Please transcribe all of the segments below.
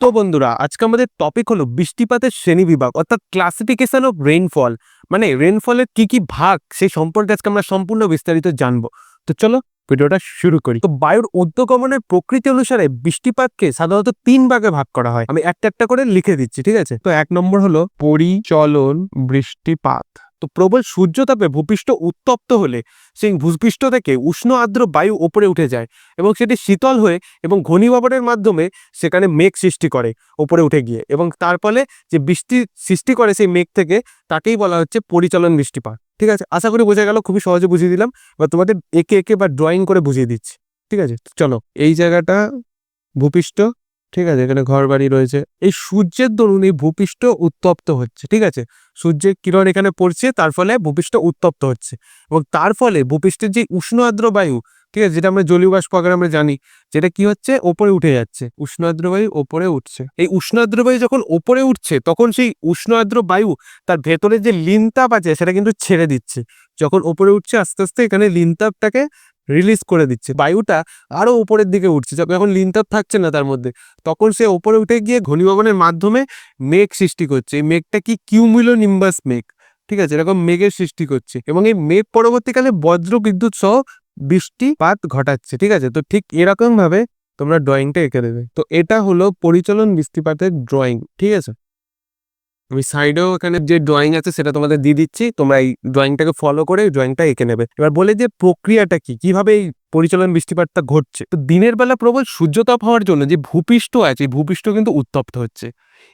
তো বন্ধুরা, আজকে আমাদের টপিক হলো বৃষ্টিপাতের শ্রেণি বিভাগ, অর্থাৎ ক্লাসিফিকেশন অফ রেইনফল মানে রেইনফলের কি কি ভাগ, সেই সম্পর্কে আজকে আমরা সম্পূর্ণ বিস্তারিত জানব। তো চলো ভিডিওটা শুরু করি। তো বায়ুর ঊর্ধ্বগমনের প্রকৃতি অনুসারে বৃষ্টিপাতকে সাধারণত তিন ভাগে ভাগ করা হয়। আমি একটা একটা করে লিখে দিচ্ছি, ঠিক আছে? তো এক নম্বর হলো পরিচলন বৃষ্টিপাত। তো প্রবল সূর্যতাপে ভূপৃষ্ঠ উত্তপ্ত হলে সেই ভূপৃষ্ঠ থেকে উষ্ণ আর্দ্র বায়ু ওপরে উঠে যায় এবং সেটি শীতল হয়ে এবং ঘনীভবনের মাধ্যমে সেখানে মেঘ সৃষ্টি করে ওপরে উঠে গিয়ে এবং তার ফলে যে বৃষ্টি সৃষ্টি করে সেই মেঘ থেকে তাকেই বলা হচ্ছে পরিচলন বৃষ্টিপাত। ঠিক আছে? আশা করি বোঝা গেল, খুবই সহজে বুঝিয়ে দিলাম। বা তোমাদের একে একে বা ড্রয়িং করে বুঝিয়ে দিচ্ছি। ঠিক আছে? চলো, এই জায়গাটা ভূপৃষ্ঠ, ঠিক আছে? এখানে ঘর বাড়ি রয়েছে। এই সূর্যের দরুন এই ভূপৃষ্ঠ উত্তপ্ত হচ্ছে, ঠিক আছে? সূর্যের কিরণ এখানে পড়ছে, তার ফলে ভূপৃষ্ঠ উত্তপ্ত হচ্ছে। এবং তার ফলে ভূপৃষ্ঠের যে উষ্ণ আর্দ্র বায়ু ঠিক আছে, যেটা আমরা জলীয় বাষ্প আকারে আমরা জানি, যেটা কি হচ্ছে? ওপরে উঠে যাচ্ছে, উষ্ণ বায়ু ওপরে উঠছে। এই উষ্ণ বায়ু যখন ওপরে উঠছে, তখন সেই উষ্ণ আর্দ্র বায়ু তার ভেতরে যে লিনতাপ আছে, সেটা কিন্তু ছেড়ে দিচ্ছে। যখন ওপরে উঠছে, আস্তে আস্তে এখানে লিনতাপটাকে রিলিজ করে দিচ্ছে। বায়ুটা আরও উপরের দিকে উঠছে। যখন লিনতাপ থাকছে না তার মধ্যে, তখন সে ওপরে উঠে গিয়ে ঘনীভবনের মাধ্যমে মেঘ সৃষ্টি করছে। এই মেঘটা কি কিউমিলো নিম্বাস মেঘ? ঠিক আছে, এরকম মেঘের সৃষ্টি করছে। এবং এই মেঘ পরবর্তীকালে বজ্র বিদ্যুৎ সহ বৃষ্টিপাত ঘটাচ্ছে, ঠিক আছে? তো ঠিক এরকম ভাবে তোমরা ড্রয়িংটা এঁকে দেবে। তো এটা হলো পরিচালন বৃষ্টিপাতের ড্রয়িং ঠিক আছে? আমি সাইডেও এখানে যে ড্রয়িং আছে সেটা তোমাদের দিয়ে দিচ্ছি, তোমরা এই ড্রয়িংটাকে ফলো করে ড্রয়িংটা এঁকে নেবে। এবার বলে যে প্রক্রিয়াটা কি? কীভাবে এই পরিচালন বৃষ্টিপাতটা ঘটছে? তো দিনের বেলা প্রবল সূর্যতাপ হওয়ার জন্য যে ভূপৃষ্ঠ আছে, এই ভূপৃষ্ঠ কিন্তু উত্তপ্ত হচ্ছে।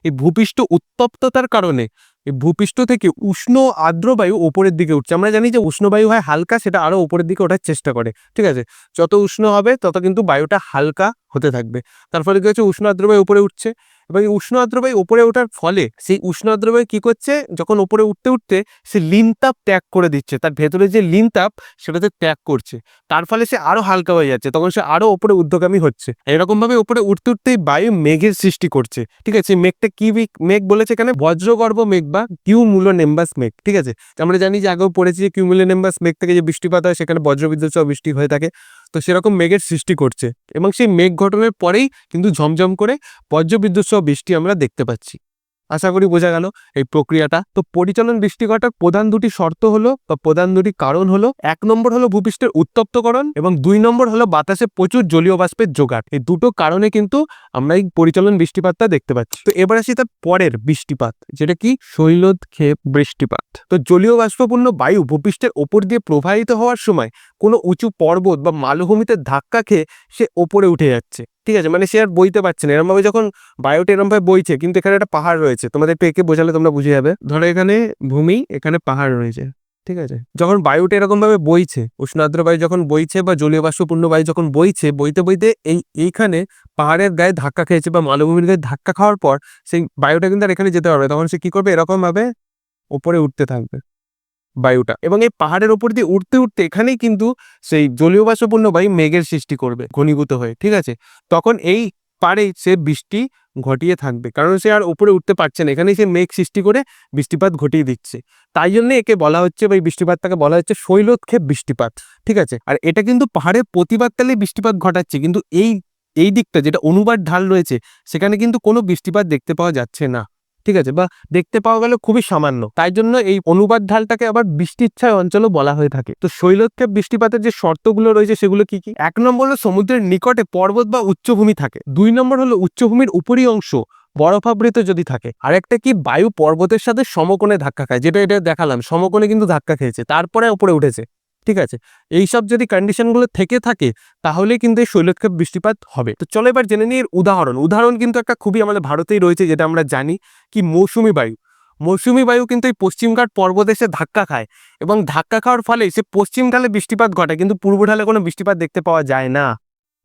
এই ভূপৃষ্ঠ উত্তপ্ততার কারণে এই ভূপৃষ্ঠ থেকে উষ্ণ আর্দ্র বায়ু ওপরের দিকে উঠছে। আমরা জানি যে উষ্ণ বায়ু হয় হালকা, সেটা আরও ওপরের দিকে ওঠার চেষ্টা করে। ঠিক আছে? যত উষ্ণ হবে, তত কিন্তু বায়ুটা হালকা হতে থাকবে। তার ফলে কি হচ্ছে? উষ্ণ আর্দ্র বায়ু উপরে উঠছে। এবং এই উষ্ণ আর্দ্র বায়ু উপরে ওঠার ফলে সেই উষ্ণ আর্দ্র বায়ু কি করছে? যখন উপরে উঠতে উঠতে সে লিনতাপ ত্যাগ করে দিচ্ছে। তার ভেতরে যে লিনতাপ সেটাতে ত্যাগ করছে। তার ফলে সে আরও হালকা হয়ে যাচ্ছে। তখন সে আরও উপরে ঊর্ধ্বগামী হচ্ছে। এরকম ভাবে উপরে উঠতে উঠতেই বায়ু মেঘের সৃষ্টি করছে। ঠিক আছে? মেঘটা কি মেঘ? বলেছে এখানে? বজ্রগর্ভ মেঘ বা কিউ কিউমুলো নেম্বাস মেঘ। ঠিক আছে? আমরা জানি যে আগেও পড়েছি যে কিউমুলো নেম্বাস মেঘ থেকে যে বৃষ্টিপাত হয়, সেখানে বজ্রবিদ্যুৎ সহ বৃষ্টি হয়ে থাকে। তো সেরকম মেঘের সৃষ্টি করছে এবং সেই মেঘ ঘটনের পরেই কিন্তু ঝমঝম করে বজ্রবিদ্যুৎ সহ বৃষ্টি আমরা দেখতে পাচ্ছি। আশা করি বোঝা গেল এই প্রক্রিয়াটা। তো পরিচালন বৃষ্টি ঘটার প্রধান দুটি শর্ত হলো বা প্রধান দুটি কারণ হলো, এক নম্বর হলো ভূপৃষ্ঠের উত্তপ্তকরণ এবং দুই নম্বর হলো বাতাসে প্রচুর জলীয় বাষ্পের জোগাড় এই দুটো কারণে কিন্তু আমরা এই পরিচালন বৃষ্টিপাতটা দেখতে পাচ্ছি। তো এবার আসি তার পরের বৃষ্টিপাত, যেটা কি? শৈলোৎক্ষেপ বৃষ্টিপাত। তো জলীয় বাষ্পপূর্ণ বায়ু ভূপৃষ্ঠের ওপর দিয়ে প্রবাহিত হওয়ার সময় কোনো উঁচু পর্বত বা মালভূমিতে ধাক্কা খেয়ে সে ওপরে উঠে যাচ্ছে। ঠিক আছে মানে সে আর বইতে পারছে না। এরমভাবে যখন বায়ুটা এরমভাবে বইছে, কিন্তু এখানে একটা পাহাড় রয়েছে। তোমাদের পেকে বোঝালে তোমরা বুঝে যাবে। ধরো এখানে ভূমি, এখানে পাহাড় রয়েছে। ঠিক আছে? যখন বায়ুটা এরকম ভাবে বইছে, উষ্ণাদ্র বায়ু যখন বইছে বা জলীয় বাষ্পপূর্ণ বায়ু যখন বইছে, বইতে বইতে এই, এইখানে পাহাড়ের গায়ে ধাক্কা খেয়েছে বা মালভূমির গায়ে ধাক্কা খাওয়ার পর, সেই বায়ুটা কিন্তু আর এখানে যেতে পারবে তখন সে কি করবে? এরকম ভাবে ওপরে উঠতে থাকবে। বায়ুটা। এবং এই পাহাড়ের ওপর দিয়ে উঠতে উঠতে এখানেই কিন্তু সেই জলীয় বাষ্পপূর্ণ বায়ু মেঘের সৃষ্টি করবে, ঘনীভূত হয়ে, ঠিক আছে? তখন এই পারে সে বৃষ্টি ঘটিয়ে থাকবে, কারণ সে আর উপরে উঠতে পারছে না। এখানেই সে মেঘ সৃষ্টি করে বৃষ্টিপাত ঘটিয়ে দিচ্ছে। তাই জন্য একে বলা হচ্ছে বা এই বৃষ্টিপাতটাকে বলা হচ্ছে শৈলোৎক্ষেপ বৃষ্টিপাত, ঠিক আছে? আর এটা কিন্তু পাহাড়ের প্রতিবাদকালে বৃষ্টিপাত ঘটাচ্ছে, কিন্তু এই এই দিকটা যেটা অনুবাদ ঢাল রয়েছে, সেখানে কিন্তু কোনো বৃষ্টিপাত দেখতে পাওয়া যাচ্ছে না। ঠিক আছে? বা দেখতে পাওয়া গেল খুবই সামান্য। তাই জন্য এই অনুবাদ ঢালটাকে আবার বৃষ্টিচ্ছায় অঞ্চলও বলা হয়ে থাকে। তো শৈলক্ষেপ বৃষ্টিপাতের যে শর্তগুলো রয়েছে, সেগুলো কি কি? এক নম্বর হলো সমুদ্রের নিকটে পর্বত বা উচ্চভূমি থাকে। দুই নম্বর হলো উচ্চভূমির উপরি অংশ বরফাবৃত যদি থাকে। আর একটা কি? বায়ু পর্বতের সাথে সমকোণে ধাক্কা খায়। যেটা এটা দেখালাম, সমকোণে কিন্তু ধাক্কা খেয়েছে। তারপরে উপরে উঠেছে। ঠিক আছে? এইসব যদি কন্ডিশনগুলো থেকে থাকে, তাহলে কিন্তু এই শৈলক্ষেপ বৃষ্টিপাত হবে। তো চলো এবার জেনে নিই এর উদাহরণ। উদাহরণ কিন্তু একটা খুবই আমাদের ভারতেই রয়েছে, যেটা আমরা জানি কি মৌসুমি বায়ু। মৌসুমি বায়ু কিন্তু এই পশ্চিমঘাট পর্বদেশে ধাক্কা খায় এবং ধাক্কা খাওয়ার ফলে সে পশ্চিম ঢালে বৃষ্টিপাত ঘটে কিন্তু পূর্ব ঢালে কোনো বৃষ্টিপাত দেখতে পাওয়া যায় না।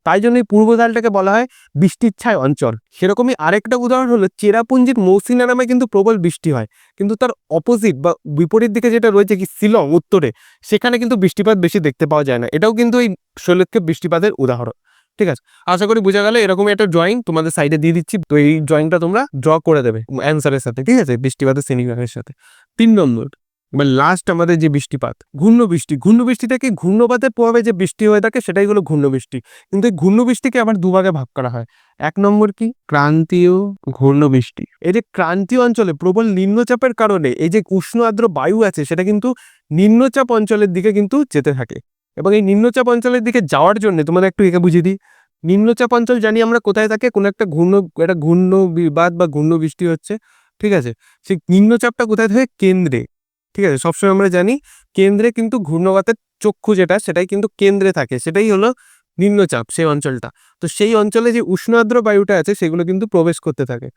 তাই জন্য এই পূর্ব ঢালটাকে বলা হয় বৃষ্টির ছায় অঞ্চল। সেরকমই আরেকটা উদাহরণ হলো চেরাপুঞ্জির মৌসিনা নামে কিন্তু প্রবল বৃষ্টি হয়। কিন্তু তার অপোজিট বা বিপরীত দিকে যেটা রয়েছে কি শিলং উত্তরে, সেখানে কিন্তু বৃষ্টিপাত বেশি দেখতে পাওয়া যায় না। এটাও কিন্তু এই শৈলক্ষেপ বৃষ্টিপাতের উদাহরণ। ঠিক আছে? আশা করি বোঝা গেল, এরকমই একটা ড্রয়িং তোমাদের সাইডে দিয়ে দিচ্ছি। তো এই ড্রয়িংটা তোমরা ড্র করে দেবে অ্যান্সারের সাথে। ঠিক আছে? বৃষ্টিপাতের শ্রেণীবিভাগের সাথে। তিন নম্বর। বা লাস্ট আমাদের যে বৃষ্টিপাত ঘূর্ণ বৃষ্টি ঘূর্ণ বৃষ্টিটাকে ঘূর্ণপাতের প্রভাবে যে বৃষ্টি হয়ে থাকে সেটাই হলো ঘূর্ণ বৃষ্টি কিন্তু এই ঘূর্ণ বৃষ্টিকে আবার দুভাগে ভাগ করা হয়। এক নম্বর কি? ক্রান্তীয় ঘূর্ণ বৃষ্টি এই যে ক্রান্তীয় অঞ্চলে প্রবল নিম্নচাপের কারণে এই যে উষ্ণ আর্দ্র বায়ু আছে সেটা কিন্তু নিম্নচাপ অঞ্চলের দিকে কিন্তু যেতে থাকে। এবং এই নিম্নচাপ অঞ্চলের দিকে যাওয়ার জন্য তোমাদের একটু একে বুঝিয়ে দিই। নিম্নচাপ অঞ্চল জানি আমরা কোথায় থাকে, কোনো একটা ঘূর্ণ একটা ঘূর্ণ বিবাদ বা ঘূর্ণ বৃষ্টি হচ্ছে, ঠিক আছে? সেই নিম্নচাপটা কোথায় থাকে? কেন্দ্রে। ঠিক আছে? সবসময় আমরা জানি কেন্দ্রে কিন্তু ঘূর্ণবাতের চক্ষু যেটা, সেটাই কিন্তু কেন্দ্রে থাকে। সেটাই হলো নিম্নচাপ সেই অঞ্চলটা। তো সেই অঞ্চলে যে উষ্ণ আর্দ্র বায়ুটা আছে, সেগুলো কিন্তু প্রবেশ করতে থাকে।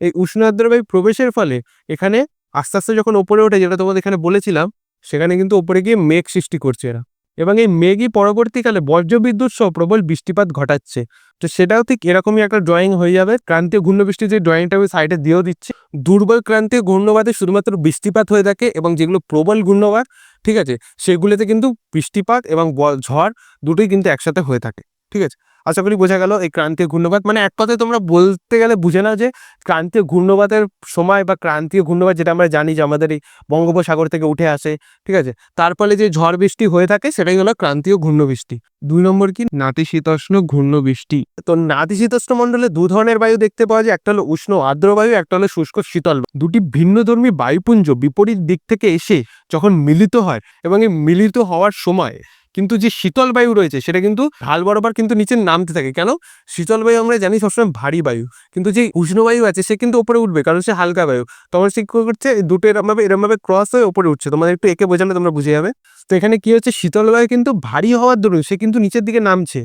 এই উষ্ণ আর্দ্র বায়ু প্রবেশের ফলে এখানে আস্তে আস্তে যখন ওপরে ওঠে, যেটা তোমাদের এখানে বলেছিলাম, সেখানে কিন্তু ওপরে গিয়ে মেঘ সৃষ্টি করছে এরা। এবং এই মেঘই পরবর্তীকালে বজ্রবিদ্যুৎ সহ প্রবল বৃষ্টিপাত ঘটাচ্ছে। তো সেটাও ঠিক এরকমই একটা ড্রয়িং হয়ে যাবে। ক্রান্তীয় ঘূর্ণবৃষ্টি যে ড্রয়িংটা আমি সাইডে দিয়েও দিচ্ছি। দুর্বল ক্রান্তীয় ঘূর্ণবাদে শুধুমাত্র বৃষ্টিপাত হয়ে থাকে এবং যেগুলো প্রবল ঘূর্ণবাদ, ঠিক আছে, সেগুলোতে কিন্তু বৃষ্টিপাত এবং ঝড় দুটোই কিন্তু একসাথে হয়ে থাকে, ঠিক আছে। আশা করি বোঝা গেল এই ক্রান্তীয় ঘূর্ণবাদ। মানে এক কথায় তোমরা বলতে গেলে বুঝে নাও যে ক্রান্তীয় ঘূর্ণবাদের সময় বা ক্রান্তীয় ঘূর্ণবাদ যেটা আমরা জানি যে আমাদের এই বঙ্গোপসাগর থেকে উঠে আসে ঠিক আছে? তার ফলে যে ঝড় বৃষ্টি হয়ে থাকে সেটাই হলো ক্রান্তীয় ঘূর্ণবৃষ্টি। দুই নম্বর কি? নাতিশীতোষ্ণ ঘূর্ণবৃষ্টি। তো নাতিশীতোষ্ণ মণ্ডলে দু ধরনের বায়ু দেখতে পাওয়া যায় একটা হলো উষ্ণ আর্দ্র বায়ু একটা হলো শুষ্ক শীতল। দুটি ভিন্নধর্মী বায়ুপুঞ্জ বিপরীত দিক থেকে এসে যখন মিলিত হয় এবং এই মিলিত হওয়ার সময় কিন্তু যে শীতল বায়ু রয়েছে, সেটা কিন্তু ঢাল বরাবর কিন্তু নিচে নামতে থাকে। কেন? শীতল বায়ু আমরা জানি সবসময় ভারী বায়ু। কিন্তু যে উষ্ণ বায়ু আছে, সে কিন্তু ওপরে উঠবে, কারণ সে হালকা বায়ু। তোমার সে কী করছে দুটো এরমভাবে এরমভাবে ক্রস হয়ে ওপরে উঠছে। তোমাদের একটু একে বোঝালে তোমরা বুঝে যাবে। তো এখানে কি হচ্ছে, শীতল বায়ু কিন্তু ভারী হওয়ার দরুন সে কিন্তু নিচের দিকে নামছে।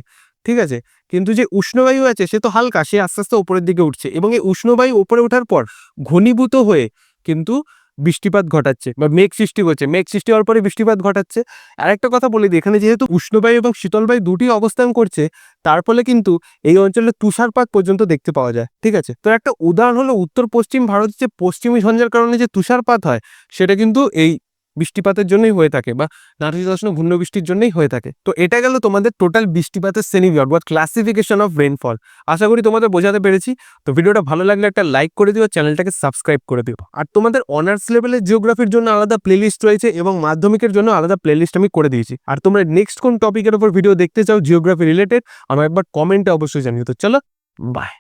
ঠিক আছে? কিন্তু যে উষ্ণবায়ু আছে, সে তো হালকা, সে আস্তে আস্তে উপরের দিকে উঠছে। এবং এই উষ্ণবায়ু উপরে ওঠার পর ঘনীভূত হয়ে কিন্তু বৃষ্টিপাত ঘটাচ্ছে বা মেঘ সৃষ্টি করছে মেঘ সৃষ্টি হওয়ার পরে বৃষ্টিপাত ঘটাচ্ছে। আর একটা কথা বলে দিই, এখানে যেহেতু উষ্ণবায়ু এবং শীতলবায়ু দুটি অবস্থান করছে, তার ফলে কিন্তু এই অঞ্চলে তুষারপাত পর্যন্ত দেখতে পাওয়া যায়, ঠিক আছে? তো একটা উদাহরণ হলো উত্তর পশ্চিম ভারতের যে পশ্চিমী ঝঞ্ঝার কারণে যে তুষারপাত হয়, সেটা কিন্তু এই বৃষ্টিপাতের জন্যই হয়ে থাকে বা নাতিশীতোষ্ণ ঘূর্ণ বৃষ্টির জন্যই হয়ে থাকে। তো এটা গেল তোমাদের টোটাল বৃষ্টিপাতের শ্রেণীবিভাগ বা ক্লাসিফিকেশন অফ রেনফল আশা করি তোমাদের বোঝাতে পেরেছি। তো ভিডিওটা ভালো লাগলে একটা লাইক করে দিও, চ্যানেলটাকে সাবস্ক্রাইব করে দিও। আর তোমাদের অনার্স লেভেলের জিওগ্রাফির জন্য আলাদা প্লেলিস্ট রয়েছে এবং মাধ্যমিকের জন্য আলাদা প্লেলিস্ট আমি করে দিয়েছি। আর তোমরা নেক্সট কোন টপিকের উপর ভিডিও দেখতে চাও জিওগ্রাফি রিলেটেড আমার একবার কমেন্টে অবশ্যই জানিও। তো চলো বাই